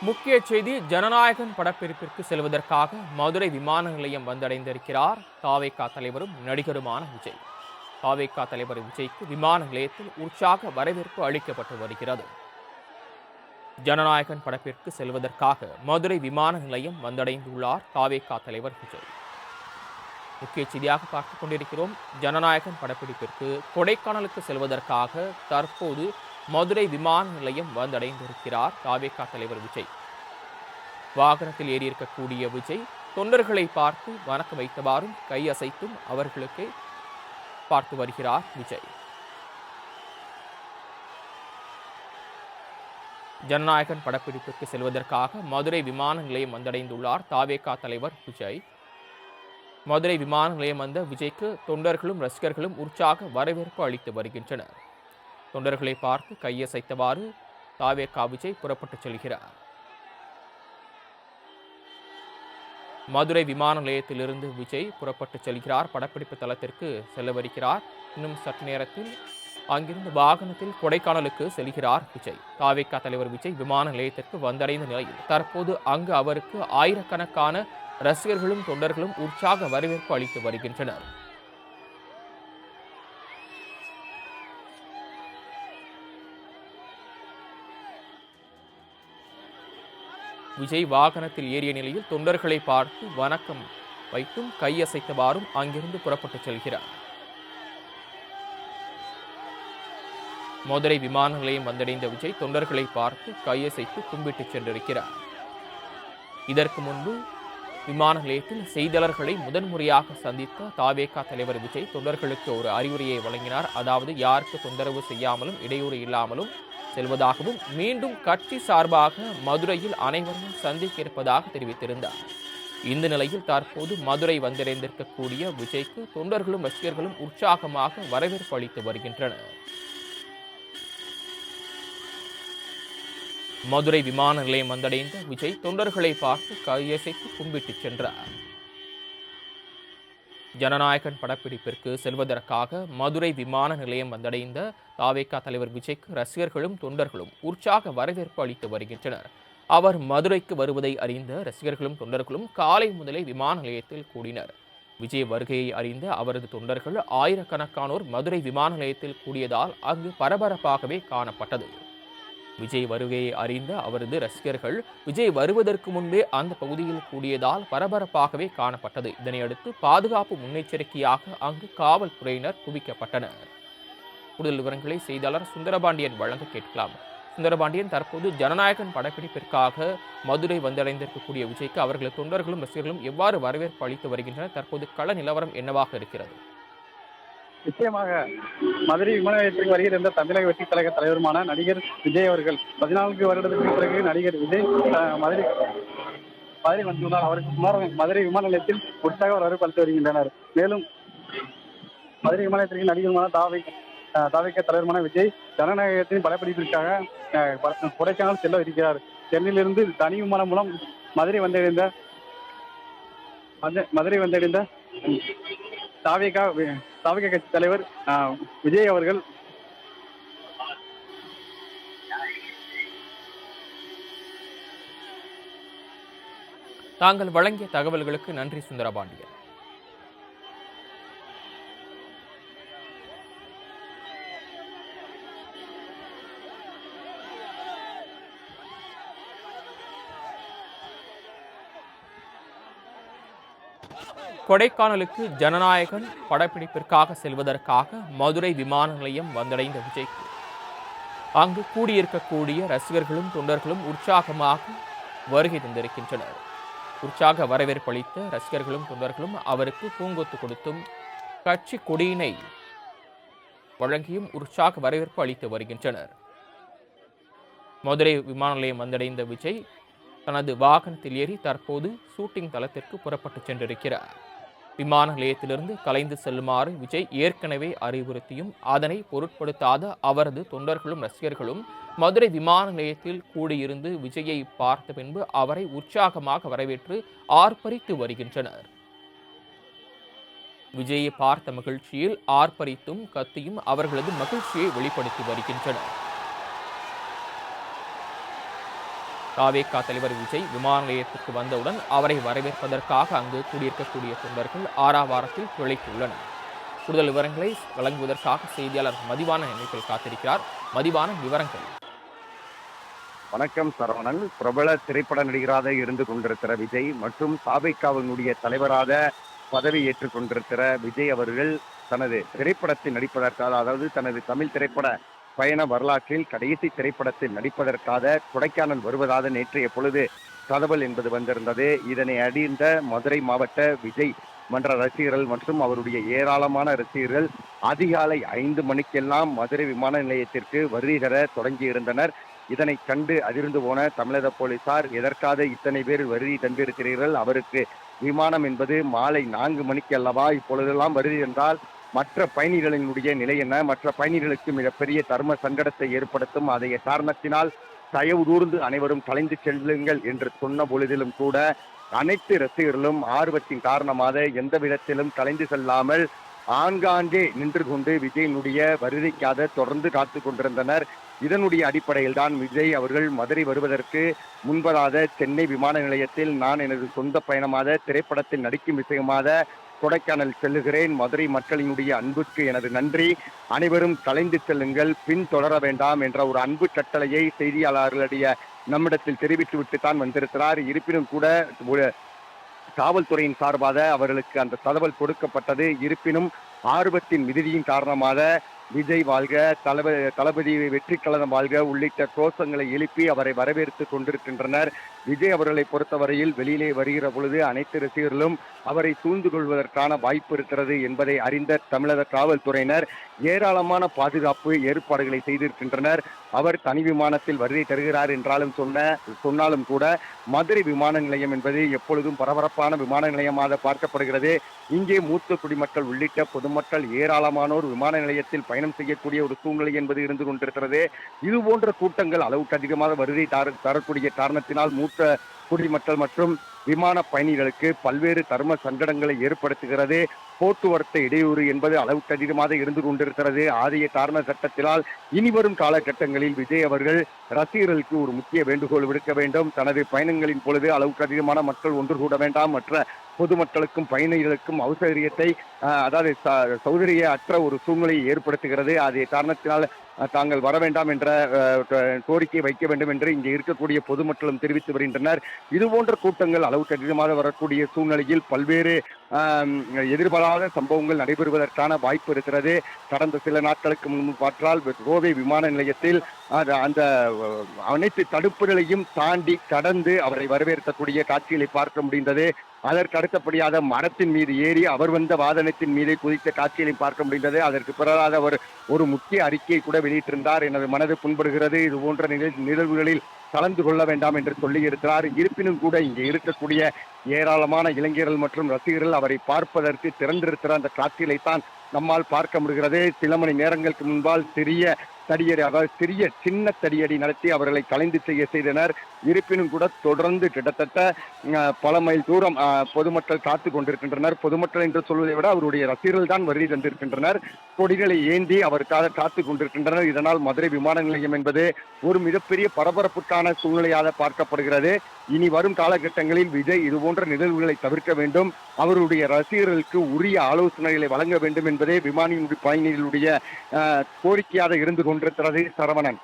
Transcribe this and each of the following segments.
முக்கிய செய்தி ஜனநாயகன் படப்பிடிப்பிற்கு செல்வதற்காக மதுரை விமான நிலையம் வந்தடைந்திருக்கிறார் தாவேகா தலைவரும் நடிகருமான விஜய். தாவேகா தலைவர் விஜய்க்கு விமான நிலையத்தில் உற்சாக வரவேற்பு அளிக்கப்பட்டு வருகிறது. ஜனநாயகன் படப்பிற்கு செல்வதற்காக மதுரை விமான நிலையம் வந்தடைந்துள்ளார் தாவேகா தலைவர் விஜய். முக்கிய செய்தியாக பார்த்துக் கொண்டிருக்கிறோம் ஜனநாயகன் படப்பிடிப்பிற்கு கொடைக்கானலுக்கு செல்வதற்காக தற்போது மதுரை விமான நிலையம் வந்தடைந்திருக்கிறார் தாவேகா தலைவர் விஜய். வாகனத்தில் ஏறியிருக்கக்கூடிய விஜய் தொண்டர்களை பார்த்து வணக்கம் வைத்தவாறும் கையசைத்தும் அவர்களுக்கு பார்த்து வருகிறார் விஜய். ஜனநாயகன் படப்பிடிப்பிற்கு செல்வதற்காக மதுரை விமான நிலையம் வந்தடைந்துள்ளார் தாவேகா தலைவர் விஜய். மதுரை விமான நிலையம் வந்த விஜய்க்கு தொண்டர்களும் ரசிகர்களும் உற்சாக வரவேற்பு அளித்து வருகின்றனர். தொண்டர்களை பார்த்து கையசைத்தவாறு தாவேகா விஜய் புறப்பட்டுச் செல்கிறார். மதுரை விமான நிலையத்திலிருந்து விஜய் புறப்பட்டுச் செல்கிறார். படப்பிடிப்பு தளத்திற்கு செல்லவிருக்கிறார் இன்னும் சற்று நேரத்தில் அங்கிருந்து வாகனத்தில் கொடைக்கானலுக்கு செல்கிறார் விஜய். தாவேக்கா தலைவர் விஜய் விமான நிலையத்திற்கு வந்தடைந்த நிலையில் தற்போது அங்கு அவருக்கு ஆயிரக்கணக்கான ரசிகர்களும் தொண்டர்களும் உற்சாக வரவேற்பு அளித்து வருகின்றனர். விஜய் வாகனத்தில் ஏறிய நிலையில் தொண்டர்களை பார்த்து வணக்கம் வைத்தும் கையசைத்தவாறும் அங்கிருந்து புறப்பட்டுச் செல்கிறார். மதுரை விமான நிலையம் வந்தடைந்த விஜய் தொண்டர்களை பார்த்து கையசைத்து கும்பிட்டுச் சென்றிருக்கிறார். இதற்கு முன்பு விமான நிலையத்தில் செய்தியாளர்களை முதன்முறையாக சந்தித்த தாவேகா தலைவர் விஜய் தொண்டர்களுக்கு ஒரு அறிவுரையை வழங்கினார். அதாவது யாருக்கு தொந்தரவு செய்யாமலும் இடையூறு இல்லாமலும் செல்வதாகவும் மீண்டும் கட்சி சார்பாக மதுரையில் அனைவரும் சந்திக்க இருப்பதாக தெரிவித்திருந்தார். இந்த நிலையில் தற்போது மதுரை வந்திருந்திருக்கக்கூடிய விஜய்க்கு தொண்டர்களும் ரசிகர்களும் உற்சாகமாக வரவேற்பு அளித்து வருகின்றனர். மதுரை விமான நிலையம் வந்தடைந்த விஜய் தொண்டர்களை பார்த்து கையசைத்து கும்பிட்டு சென்றார். ஜனநாயகன் படப்பிடிப்பிற்கு செல்வதற்காக மதுரை விமான நிலையம் வந்தடைந்த தாவேகா தலைவர் விஜய்க்கு ரசிகர்களும் தொண்டர்களும் உற்சாக வரவேற்பு அளித்து வருகின்றனர். அவர் மதுரைக்கு வருவதை அறிந்த ரசிகர்களும் தொண்டர்களும் காலை முதலே விமான நிலையத்தில் கூடினர். விஜய் வருகையை அறிந்த அவரது தொண்டர்கள் ஆயிரக்கணக்கானோர் மதுரை விமான நிலையத்தில் கூடியதால் அங்கு பரபரப்பாகவே காணப்பட்டது. விஜய் வருகையை அறிந்த அவரது ரசிகர்கள் விஜய் வருவதற்கு முன்பே அந்த பகுதியில் கூடியதால் பரபரப்பாகவே காணப்பட்டது. இதனையடுத்து பாதுகாப்பு முன்னெச்சரிக்கையாக அங்கு காவல்துறையினர் குவிக்கப்பட்டனர். கூடுதல் விவரங்களை செய்தியாளர் சுந்தரபாண்டியன் வழங்க கேட்கலாம். சுந்தரபாண்டியன் தற்போது ஜனநாயகன் படப்பிடிப்பிற்காக மதுரை வந்தடைந்திருக்கக்கூடிய விஜய்க்கு அவர்களது தொண்டர்களும் ரசிகர்களும் எவ்வாறு வரவேற்பு அளித்து வருகின்றனர்? தற்போது கள நிலவரம் என்னவாக இருக்கிறது? நிச்சயமாக மதுரை விமான நிலையத்திற்கு வருகிற தமிழக வெற்றி கழக தலைவருமான நடிகர் விஜய் அவர்கள் பதினான்கு வருடத்துக்கு பிறகு நடிகர் விஜய் அஹ், மதுரை மதுரை வந்துள்ளார். அவருக்கு முன்னர் மதுரை விமான நிலையத்தில் உற்சாக வரவேற்பு அளித்து வருகின்றனர். மேலும் மதுரை விமான நிலையத்திற்கு நடிகருமான தாவை தாவிக்க தலைவருமான விஜய் ஜனநாயகத்தின் படப்பிடிப்பிற்காக கொடைக்கானல் செல்ல இருக்கிறார். சென்னையிலிருந்து தனி விமானம் மூலம் மதுரை வந்தடைந்த மது- மதுரை வந்தடைந்த தாவேகா தாவேகா கட்சி தலைவர் ஆஹ், விஜய் அவர்கள். தாங்கள் வழங்கிய தகவல்களுக்கு நன்றி சுந்தரபாண்டியன். கொடைக்கானலுக்கு ஜனநாயகன் படப்பிடிப்பிற்காக செல்வதற்காக மதுரை விமான நிலையம் வந்தடைந்த விஜய்க்கு அங்கு கூடியிருக்கக்கூடிய ரசிகர்களும் தொண்டர்களும் உற்சாகமாக வருகை தந்திருக்கின்றனர். உற்சாக வரவேற்பளித்த ரசிகர்களும் தொண்டர்களும் அவருக்கு பூங்கொத்து கொடுத்தும் கட்சி கொடியினை வழங்கியும் உற்சாக வரவேற்பு அளித்து வருகின்றனர். மதுரை விமான நிலையம் வந்தடைந்த விஜய் தனது வாகனத்தில் ஏறி தற்போது ஷூட்டிங் தளத்திற்கு புறப்பட்டுச் சென்றிருக்கிறார். விமான நிலையத்திலிருந்து கலைந்து செல்லுமாறு விஜய் ஏற்கனவே அறிவுறுத்தியும் அதனை பொருட்படுத்தாத அவரது தொண்டர்களும் ரசிகர்களும் மதுரை விமான நிலையத்தில் கூடியிருந்து விஜயை பார்த்த பின்பு அவரை உற்சாகமாக வரவேற்று ஆர்ப்பரித்து வருகின்றனர். விஜயை பார்த்த மகிழ்ச்சியில் ஆர்ப்பரித்தும் கத்தியும் அவர்களது மகிழ்ச்சியை வெளிப்படுத்தி வருகின்றனர். தாவேகா தலைவர் விஜய் விமான நிலையத்திற்கு வந்தவுடன் அவரை வரவேற்பதற்காக அங்கு கூடியிருக்கக்கூடிய தொண்டர்கள் ஆறாவாரத்தில் துளைத்துள்ளனர். கூடுதல் விவரங்களை வழங்குவதற்காக செய்தியாளர் மதிவான இணைப்பில் காத்திருக்கிறார். மதிவான விவரங்கள். வணக்கம் சரவணன். பிரபல திரைப்பட நடிகராக இருந்து கொண்டிருக்கிற விஜய் மற்றும் சாபைக்காவினுடைய தலைவராக பதவி ஏற்றுக் கொண்டிருக்கிற விஜய் அவர்கள் தனது திரைப்படத்தில் நடிப்பதற்காக அதாவது தனது தமிழ் திரைப்பட பயண வரலாற்றில் கடைசி திரைப்படத்தில் நடிப்பதற்காக கொடைக்கானல் வருவதாக நேற்றைய பொழுது தகவல் என்பது வந்திருந்தது. இதனை அறிந்த மதுரை மாவட்ட விஜய் மன்ற ரசிகர்கள் மற்றும் அவருடைய ஏராளமான ரசிகர்கள் அதிகாலை ஐந்து மணிக்கெல்லாம் மதுரை விமான நிலையத்திற்கு வருகை தர தொடங்கியிருந்தனர் இதனை கண்டு அதிர்ந்து போன தமிழக போலீசார் எதற்காக இத்தனை பேர் வருகை தந்திருக்கிறீர்கள்? அவருக்கு விமானம் என்பது மாலை நான்கு மணிக்கு அல்லவா? இப்பொழுதெல்லாம் வருகை என்றால் மற்ற பயணிகளினுடைய நிலை என்ன? மற்ற பயணிகளுக்கு மிகப்பெரிய தர்ம சங்கடத்தை ஏற்படுத்தும் அதைய காரணத்தினால் தயவு கூர்ந்து அனைவரும் கலைந்து செல்லுங்கள் என்று சொன்ன பொழுதிலும் கூட அனைத்து ரசிகர்களும் ஆர்வத்தின் காரணமாக எந்த விதத்திலும் கலைந்து செல்லாமல் ஆங்காங்கே நின்று கொண்டு விஜயனுடைய வருகைக்காக தொடர்ந்து காத்து கொண்டிருந்தனர். இதனுடைய அடிப்படையில் தான் விஜய் அவர்கள் மதுரை வருவதற்கு முன்பதாக சென்னை விமான நிலையத்தில் நான் எனது சொந்த பயணமாக திரைப்படத்தில் நடிக்கும் விஷயமாக கொடைக்கானல் செல்லுகிறேன். மதுரை மக்களினுடைய அன்புக்கு எனது நன்றி. அனைவரும் கலைந்து செல்லுங்கள். பின் தொடர வேண்டாம் என்ற ஒரு அன்பு கட்டளையை செய்தியாளர்களுடைய நம்மிடத்தில் தெரிவித்துவிட்டு தான் வந்திருக்கிறார். இருப்பினும் கூட ஒரு காவல்துறையின் சார்பாக அவர்களுக்கு அந்த தகவல் கொடுக்கப்பட்டது. இருப்பினும் ஆர்வத்தின் மிகுதியின் காரணமாக விஜய் வாழ்க தளப தளபதி வெற்றி கழகம் வாழ்க உள்ளிட்ட கோஷங்களை எழுப்பி அவரை வரவேற்று கொண்டிருக்கின்றனர். விஜய் அவர்களை பொறுத்தவரையில் வெளியிலே வருகிற பொழுது அனைத்து ரசிகர்களும் அவரை சூழ்ந்து கொள்வதற்கான வாய்ப்பு இருக்கிறது என்பதை அறிந்த தமிழக காவல்துறையினர் ஏராளமான பாதுகாப்பு ஏற்பாடுகளை செய்திருக்கின்றனர். அவர் தனி விமானத்தில் வருகை தருகிறார் என்றாலும் சொன்ன சொன்னாலும் கூட மதுரை விமான நிலையம் என்பது எப்பொழுதும் பரபரப்பான விமான நிலையமாக பார்க்கப்படுகிறது. இங்கே மூத்த குடிமக்கள் உள்ளிட்ட பொதுமக்கள் ஏராளமானோர் விமான நிலையத்தில் பயணம் செய்யக்கூடிய ஒரு சூழ்நிலை என்பது இருந்து கொண்டிருக்கிறது. இது போன்ற கூட்டங்கள் அளவுக்கு அதிகமாக வருகை தர தரக்கூடிய காரணத்தினால் மூத்த குடிமக்கள் மற்றும் விமான பயணிகளுக்கு பல்வேறு தர்ம சங்கடங்களை ஏற்படுத்துகிறது. போக்குவரத்து இடையூறு என்பது அளவுக்கு அதிகமாக இருந்து கொண்டிருக்கிறது. ஆதிய காரண சட்டத்தினால் இனிவரும் காலகட்டங்களில் விஜய் அவர்கள் ரசிகர்களுக்கு ஒரு முக்கிய வேண்டுகோள் விடுக்க வேண்டும். தனது பயணங்களின் பொழுது அளவுக்கு அதிகமான மக்கள் ஒன்று கூட வேண்டாம். மற்ற பொதுமக்களுக்கும் பயணிகளுக்கும் அவசரியத்தை அதாவது ச- சௌகரிய அற்ற ஒரு சூழ்நிலையை ஏற்படுத்துகிறது. அதே காரணத்தினால் தாங்கள் வர வேண்டாம் என்ற கோரிக்கை வைக்க வேண்டும் என்று இங்கே இருக்கக்கூடிய பொதுமக்களும் தெரிவித்து வருகின்றனர். இதுபோன்ற கூட்டங்கள் அளவுக்கு அதிகமாக வரக்கூடிய சூழ்நிலையில் பல்வேறு எதிர்பாராத சம்பவங்கள் நடைபெறுவதற்கான வாய்ப்பு இருக்கிறது. கடந்த சில நாட்களுக்கு முன்பு பார்த்தால் கோவை விமான நிலையத்தில் அது அந்த அனைத்து தடுப்புகளையும் தாண்டி கடந்து அவரை வரவேற்கக்கூடிய காட்சிகளை பார்க்க முடிந்தது. அதற்கு அடுத்தபடியாக மரத்தின் மீது ஏறி அவர் வந்த வாதனத்தின் மீது குதித்த காட்சிகளை பார்க்க முடிந்தது. அதற்கு பிறகாக அவர் ஒரு முக்கிய அறிக்கையை கூட வெளியிட்டிருந்தார். எனது மனது புண்படுகிறது. இது போன்ற நிகழ் நிகழ்வுகளில் கலந்து கொள்ள வேண்டாம் என்று சொல்லியிருக்கிறார் இருப்பினும் கூட இங்கே இருக்கக்கூடிய ஏராளமான இளைஞர்கள் மற்றும் ரசிகர்கள் அவரை பார்ப்பதற்கு திறந்திருக்கிற அந்த காட்சிகளைத்தான் நம்மால் பார்க்க முடிகிறது. சில மணி நேரங்களுக்கு முன்பால் சிறிய தடியடி அதாவது சிறிய சின்ன தடியடி நடத்தி அவர்களை கலைந்து செய்ய செய்தனர். இருப்பினும் கூட தொடர்ந்து கிட்டத்தட்ட பல மைல் தூரம் பொதுமக்கள் காத்து கொண்டிருக்கின்றனர். பொதுமக்கள் என்று சொல்வதை விட அவருடைய ரசிகர்கள் தான் வருகை தந்திருக்கின்றனர். கொடிகளை ஏந்தி அவருக்காக காத்து கொண்டிருக்கின்றனர். இதனால் மதுரை விமான நிலையம் என்பது ஒரு மிகப்பெரிய பரபரப்புக்கான சூழ்நிலையாக பார்க்கப்படுகிறது. இனி வரும் காலகட்டங்களில் விஜய் இது போன்ற நிகழ்வுகளை தவிர்க்க வேண்டும். அவருடைய ரசிகர்களுக்கு உரிய ஆலோசனைகளை வழங்க வேண்டும் என்பதே விமானியினுடைய பயணிகளுடைய கோரிக்கையாக இருந்து கொண்டிருக்கிறது சரவணன்.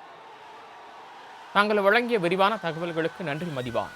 தாங்கள் வழங்கிய விரிவான தகவல்களுக்கு நன்றி மதிவான்.